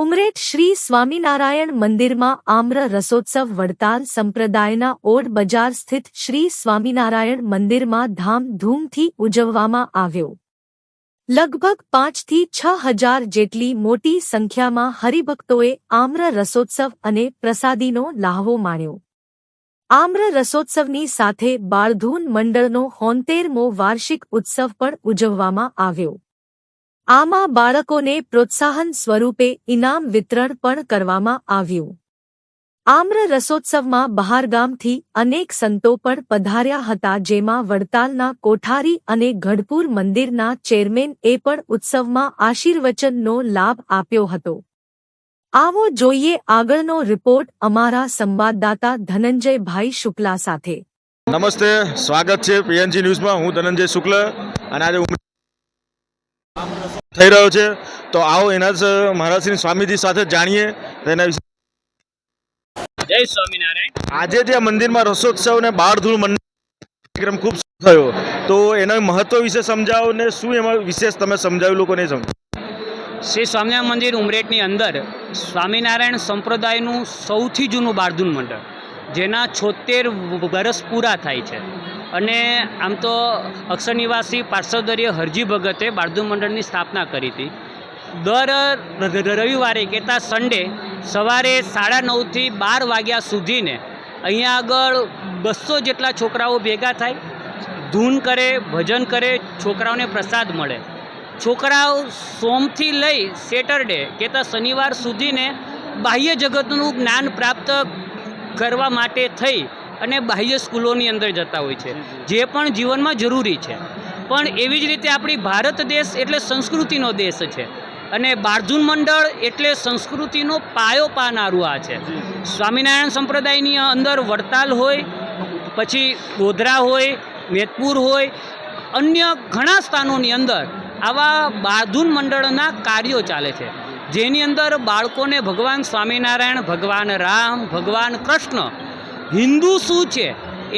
ઉમરેઠ શ્રી સ્વામિનારાયણ મંદિરમાં આમ્ર રસોત્સવ વડતાલ સંપ્રદાયના ઓડ બજાર સ્થિત શ્રી સ્વામિનારાયણ મંદિરમાં ધામધૂમથી ઉજવવામાં આવ્યો. લગભગ પાંચથી છ હજાર જેટલી મોટી સંખ્યામાં હરિભક્તોએ આમ્ર રસોત્સવ અને પ્રસાદીનો લાહવો માણ્યો. આમ્ર રસોત્સવની સાથે બાળધૂન મંડળનો હોંતેરમો વાર્ષિક ઉત્સવ પણ ઉજવવામાં આવ્યો. આમાં બાળકોને પ્રોત્સાહન સ્વરૂપે ઇનામ વિતરણ પણ કરવામાં આવ્યું. આમ્ર રસોત્સવમાં બહારગામથી અનેક સંતો પણ પધાર્યા હતા જેમાં વડતાલના કોઠારી અને ગઢપુર મંદિરના ચેરમેન એ પણ ઉત્સવમાં આશીર્વચનનો લાભ આપ્યો હતો. આવો જોઈએ આગળનો રિપોર્ટ અમારા સંવાદદાતા ધનંજયભાઈ શુક્લા સાથે. નમસ્તે, સ્વાગત છે પીએનજી ન્યૂઝમાં. હું ધનંજય શુક્લ અને આજે થઈ રહ્યો છે. તો આવો એના જ મહારાજશ્રી સ્વામીજી સાથે જાણીએ તેના વિશે. જય સ્વામિનારાયણ. આજે જે મંદિરમાં રસોત્સવ ને બાળધૂળ મંદિર કાર્યક્રમ ખૂબ થયો તો એના મહત્વ વિશે સમજાવો ને શું એમાં વિશેષ તમે સમજાવ્યું લોકોને સમજો શ્રી સ્વામિનારાયણ મંદિર ઉમરેઠની અંદર સ્વામિનારાયણ સંપ્રદાયનું સૌથી જૂનું બારધૂન મંડળ જેના છોતેર વર્ષ પૂરા થાય છે. અને આમ તો અક્ષર નિવાસી પાર્શ્વદરીય હરજી ભગતે બારધૂન મંડળની સ્થાપના કરી હતી. દર રવિવારે કહેતા સન્ડે સવારે સાડા નવથી બાર વાગ્યા સુધીને અહીંયા આગળ બસો જેટલા છોકરાઓ ભેગા થાય, ધૂન કરે, ભજન કરે, છોકરાઓને પ્રસાદ મળે. છોકરાઓ સોમથી લઈ સેટરડે કહેતા શનિવાર સુધીને બાહ્ય જગતનું જ્ઞાન પ્રાપ્ત કરવા માટે થઈ અને બાહ્ય સ્કૂલોની અંદર જતા હોય છે. જે પણ જીવનમાં જરૂરી છે. પણ એવી જ રીતે આપણી ભારત દેશ એટલે સંસ્કૃતિનો દેશ છે. અને બાર્જુન મંડળ એટલે સંસ્કૃતિનો પાયો પાનારું આ છે. સ્વામિનારાયણ સંપ્રદાયની અંદર વડતાલ હોય, પછી ગોધરા હોય વેતપુર હોય, અન્ય ઘણા સ્થાનોની અંદર આવા બાર્જુન મંડળના કાર્યો ચાલે છે. જેની અંદર બાળકોને ભગવાન સ્વામિનારાયણ, ભગવાન રામ, ભગવાન કૃષ્ણ હિન્દુ શું છે?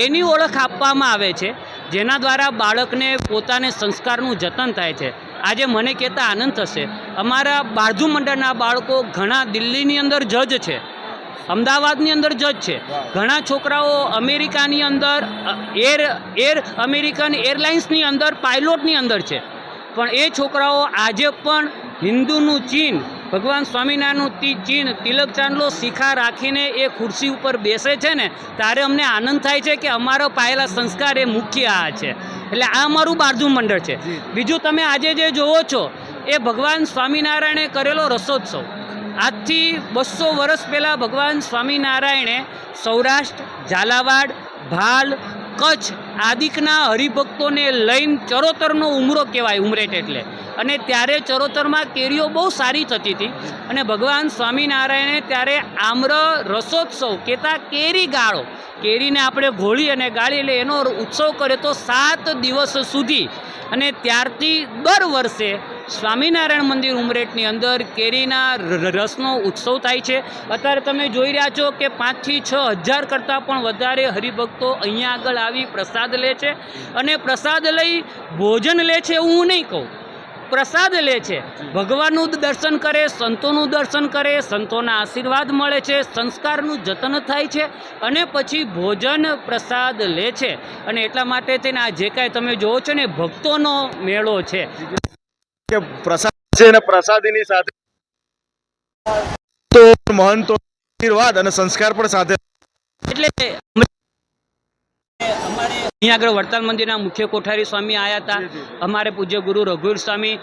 એની ઓળખ આપવામાં આવે છે, જેના દ્વારા બાળકને પોતાને સંસ્કારનું જતન થાય છે. આજે મને કહેતા આનંદ થશે. અમારા બાળજુ મંડળના બાળકો ઘણા દિલ્હીની અંદર જજ છે, અમદાવાદની અંદર જજ છે. ઘણા છોકરાઓ અમેરિકાની અંદર, એર એર, અમેરિકન એરલાઇન્સની અંદર, પાયલોટની અંદર છે. પણ એ છોકરાઓ આજે પણ હિન્દુનું ચીન ભગવાન સ્વામિનારાયણનું ચિહ્ન તિલક ચાંદલો શિખા રાખીને એ ખુરશી ઉપર બેસે છે ને ત્યારે અમને આનંદ થાય છે કે અમારો પાયેલા સંસ્કાર એ મુખ્ય આ છે. એટલે આ અમારું બારજુ મંડળ છે. બીજું તમે આજે જે જોવો છો એ ભગવાન સ્વામિનારાયણે કરેલો રસોત્સવ. આજથી બસો વર્ષ પહેલાં ભગવાન સ્વામિનારાયણે સૌરાષ્ટ્ર ઝાલાવાડ ભાલ કચ્છ આદિકના હરિભક્તોને લઈને ચરોતરનો ઉમરો કહેવાય ઉમરેટ એટલે. અને ત્યારે ચરોતરમાં કેરીઓ બહુ સારી થતી હતી. અને ભગવાન સ્વામિનારાયણે ત્યારે આમ્ર રસોત્સવ કહેતા કેરી ગાળો. કેરીને આપણે ઘોળી અને ગાળી એટલે એનો ઉત્સવ કરે તો સાત દિવસ સુધી. અને ત્યારથી દર વર્ષે સ્વામિનારાયણ મંદિર ઉમરેઠની અંદર કેરીના રસનો ઉત્સવ થાય છે. અત્યારે તમે જોઈ રહ્યા છો કે પાંચથી છ હજાર કરતાં પણ વધારે હરિભક્તો અહીંયા આગળ આવી પ્રસાદ લે છે. અને પ્રસાદ લઈ ભોજન લે છે એવું હું નહીં કહું. પ્રસાદ લે છે. ભગવાનનું દર્શન કરે, સંતોનું દર્શન કરે, સંતોના આશીર્વાદ મળે છે, સંસ્કારનું જતન થાય છે અને પછી ભોજન પ્રસાદ લે છે. અને એટલા માટે થઈને આ જે કાંઈ તમે જોવો છો ને ભક્તોનો મેળો છે. કે પ્રસાદ છે અને પ્રસાદીની સાથે તો મહંતો આશીર્વાદ અને સંસ્કાર પણ સાથે એટલે અમારે અહીંયા આગળ વડતાલ મંદિરના મુખ્ય કોઠારી સ્વામી આવ્યા હતા. અમારે પૂજ્ય ગુરુ રઘુવીર સ્વામી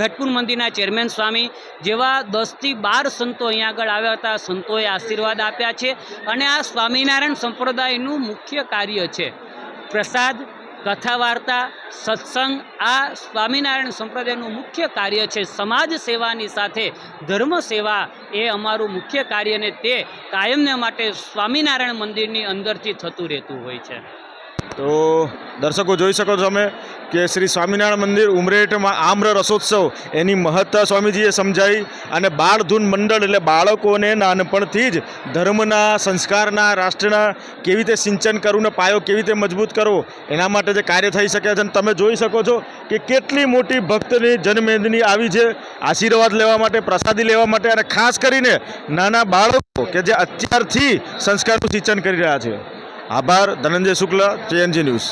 ઘટપુર મંદિરના ચેરમેન સ્વામી જેવા દસથી બાર સંતો અહીંયા આગળ આવ્યા હતા. સંતોએ આશીર્વાદ આપ્યા છે અને આ સ્વામિનારાયણ સંપ્રદાયનું મુખ્ય કાર્ય છે. પ્રસાદ કથા વાર્તા સત્સંગ, આ સ્વામિનારાયણ સંપ્રદાયનું મુખ્ય કાર્ય છે સમાજ સેવાની સાથે ધર્મ સેવા એ અમારું મુખ્ય કાર્ય ને તે કાયમને માટે સ્વામિનારાયણ મંદિરની અંદરથી થતું રહેતું હોય છે. તો દર્શકો જોઈ શકો છો તમે કે શ્રી સ્વામિનારાયણ મંદિર ઉમરેઠમાં આમ્ર રસોત્સવ, એની મહત્તા સ્વામીજીએ સમજાવી અને બાળધૂન મંડળ એટલે બાળકોને નાનપણથી જ ધર્મના, સંસ્કારના, રાષ્ટ્રના કેવી રીતે સિંચન કરવું ને પાયો કેવી રીતે મજબૂત કરવો, એના માટે જે કાર્ય થઈ શકે છે અને તમે જોઈ શકો છો કે કેટલી મોટી ભક્તની જનમેદની આવી છે, આશીર્વાદ લેવા માટે, પ્રસાદી લેવા માટે અને ખાસ કરીને નાના બાળકો કે જે અત્યારથી સંસ્કારનું સિંચન કરી રહ્યા છે. આભાર ધનંજય શુક્લ જેએનજી ન્યૂઝ